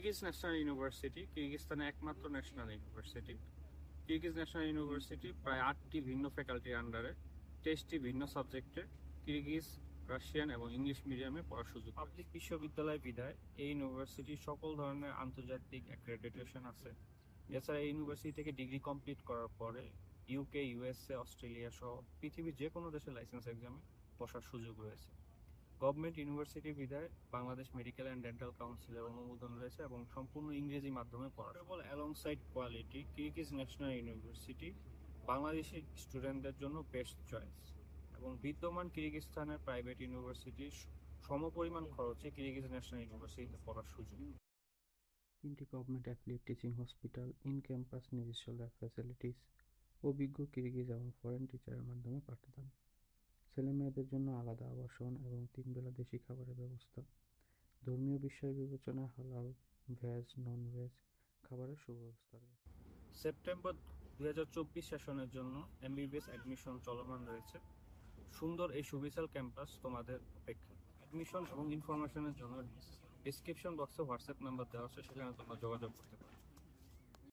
Kyrgyz national university কিরগিস্তানের একমাত্র national university Kyrgyz national university প্রায় আটটি ভিন্ন ফ্যাকাল্টির আন্ডারে তেইশটি ভিন্ন সাবজেক্টে কিরগিজ রাশিয়ান এবং ইংলিশ মিডিয়ামে পড়ার সুযোগ পাবলিক বিশ্ববিদ্যালয় বিদায় এই ইউনিভার্সিটি সকল ধরনের আন্তর্জাতিক অ্যাক্রেডিটেশন আছে। এছাড়া এই ইউনিভার্সিটি থেকে ডিগ্রি কমপ্লিট করার পরে ইউকে ইউএসএ অস্ট্রেলিয়া সহ পৃথিবীর যে কোনো দেশের লাইসেন্স এক্সামে বসার সুযোগ রয়েছে। গভর্নমেন্ট ইউনিভার্সিটি বিদায় বাংলাদেশ মেডিকেল অ্যান্ড ডেন্টাল কাউন্সিলের অনুমোদন রয়েছে এবং সম্পূর্ণ ইংরেজি মাধ্যমে পড়া along quality Kyrgyz national university Bangladeshi স্টুডেন্টদের জন্য বেস্ট চয়েস এবং বিদ্যমান কিরগিজস্তানের প্রাইভেট ইউনিভার্সিটির সমপরিমাণ খরচে কিরগিজ ন্যাশনাল ইউনিভার্সিটিতে পড়ার সুযোগ। তিনটি government affiliate teaching hospital in campus নিজস্ব ল্যাব ফ্যাসিলিটিস অভিজ্ঞ কিরগিজ এবং ফরেন টিচারের মাধ্যমে পাঠদান। ছেলেমেয়েদের জন্য আলাদা আবাসন এবং তিন বেলা দেশি খাবারের ব্যবস্থা। ধর্মীয় বিষয় বিবেচনায় হালাল, ভেজ নন ভেজ খাবারের সুব্যবস্থা রয়েছে। সেপ্টেম্বর দুই হাজার চব্বিশ সেশনের জন্য এমবিবিএস অ্যাডমিশন চলমান রয়েছে। সুন্দর এই সুবিশাল ক্যাম্পাস তোমাদের অপেক্ষা। অ্যাডমিশন এবং ইনফরমেশনের জন্য ডিসক্রিপশন বক্সে হোয়াটসঅ্যাপ নাম্বার দেওয়া আছে, সেখানে তোমরা যোগাযোগ করতে পারো।